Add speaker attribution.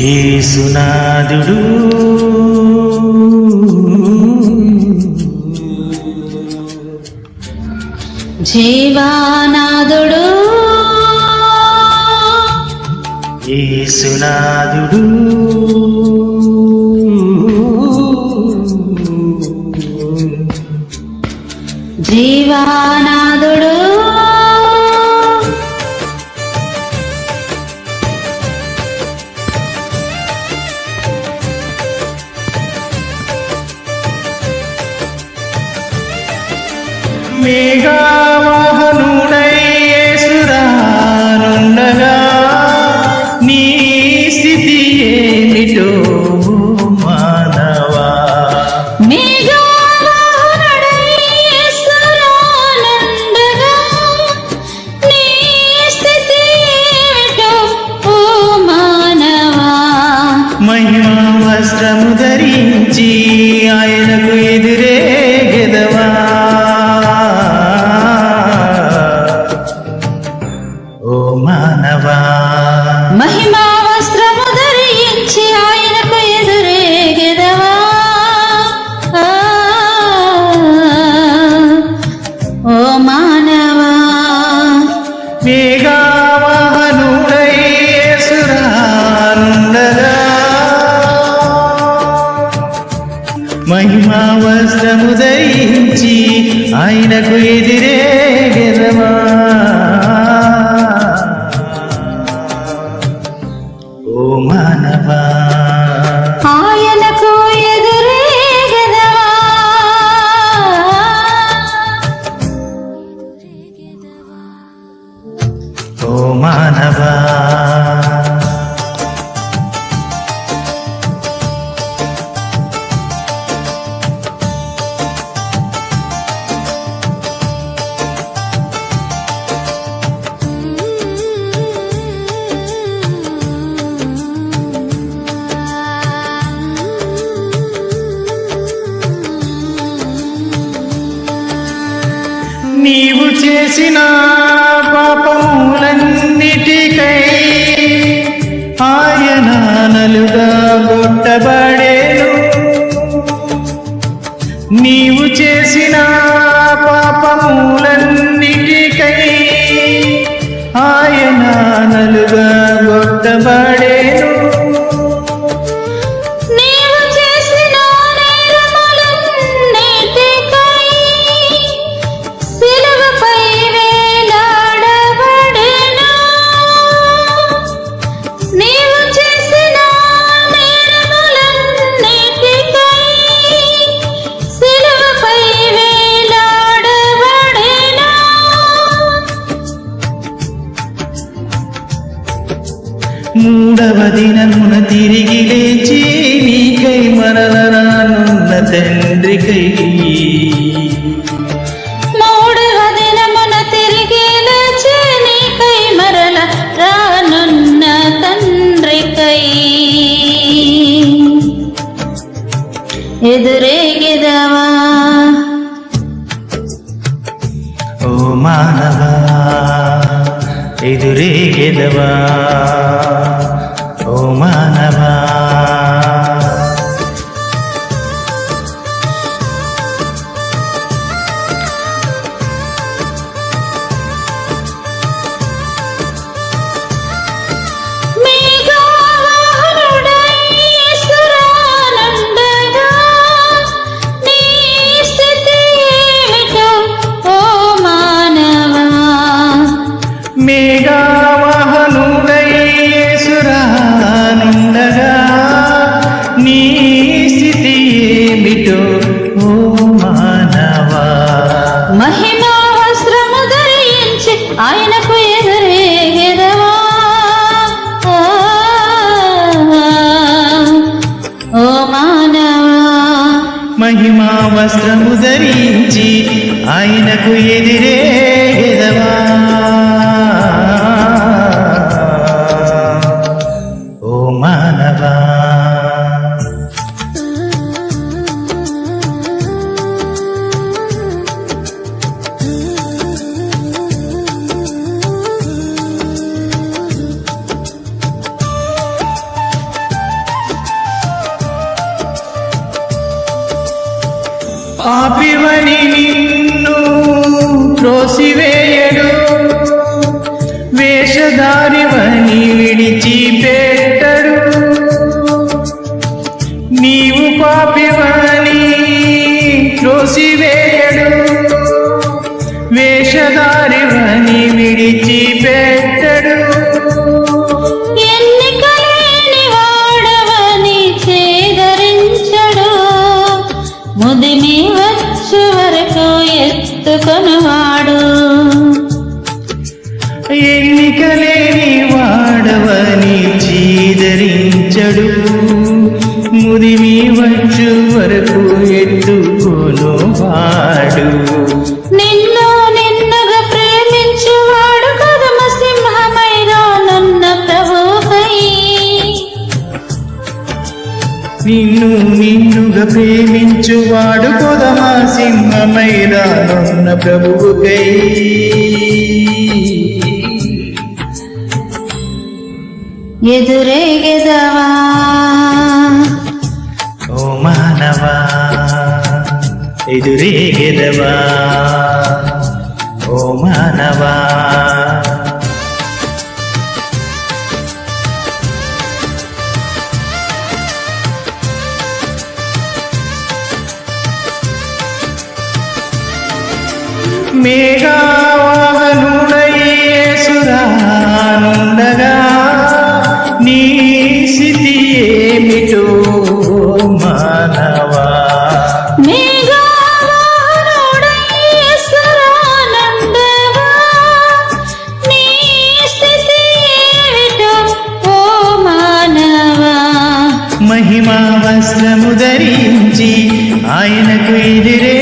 Speaker 1: ఏసునాథుడు.
Speaker 2: జీవానాథుడు.
Speaker 1: ఏసునాథుడు.
Speaker 2: జీవానాథుడు.
Speaker 1: మేఘావాహనుడై యేసురానుండగా నీ స్థితి ఏమిటో మానవా?
Speaker 2: మేఘావాహనుడై యేసురానందగా నీ స్థితి ఏమిటో ఓ మానవా?
Speaker 1: మహిమా వస్త్రము ధరించి ఆయనకు ఎదురే
Speaker 2: మహిమా వస్త్రము ధరించి ఆయనకు
Speaker 1: ఎదిరే గెలవా? ఓ మానవా చేసిన పాపములన్నిటికై ఆయన నలుగా గొట్టబడేను నీవు చేసిన పాపములన్నిటికై ఆయన నలుగా
Speaker 2: గొట్టబడే
Speaker 1: మూడవ దినమున తిరిగి లేచి నీకై మరలరానున్న తండ్రికై.
Speaker 2: మూడవ దినమున తిరిగి లేచి నీకై మరల రానున్న తండ్రికై. ఎదురేగిదవా?
Speaker 1: ఓ మానవా ఎదురేగెదవా?
Speaker 2: నీ స్థితి ఏమిటో ఓ మానవా? మహిమా వస్త్రము ధరించి ఆయనకు ఎదురేగెదవా ఓ మానవా.
Speaker 1: మహిమా వస్త్రము ధరించి ఆయనకు ఎదిరే గెదవా ఓ మానవా. త్రోసివేయడు వేషధారివని విడిచిపెట్టడు. నీవు పాపివని
Speaker 2: చీదరించడు ముదిమి వచ్చు వరకు
Speaker 1: ఎత్తుకొను వాడు.
Speaker 2: నిన్ను నిన్నుగా ప్రేమించువాడు కదమ సింహమైరా నన్న ప్రభుపై
Speaker 1: నిన్ను నిన్నుగా ప్రేమించువాడు కొదమా సింహమైరానున్న ప్రభువుకై
Speaker 2: ఎదురేగెదవా
Speaker 1: ఓ మానవా ఎదురేగెదవా ఓ మానవా. మేఘా వస్త్రము ధరించి ఆయనకు ఎదురే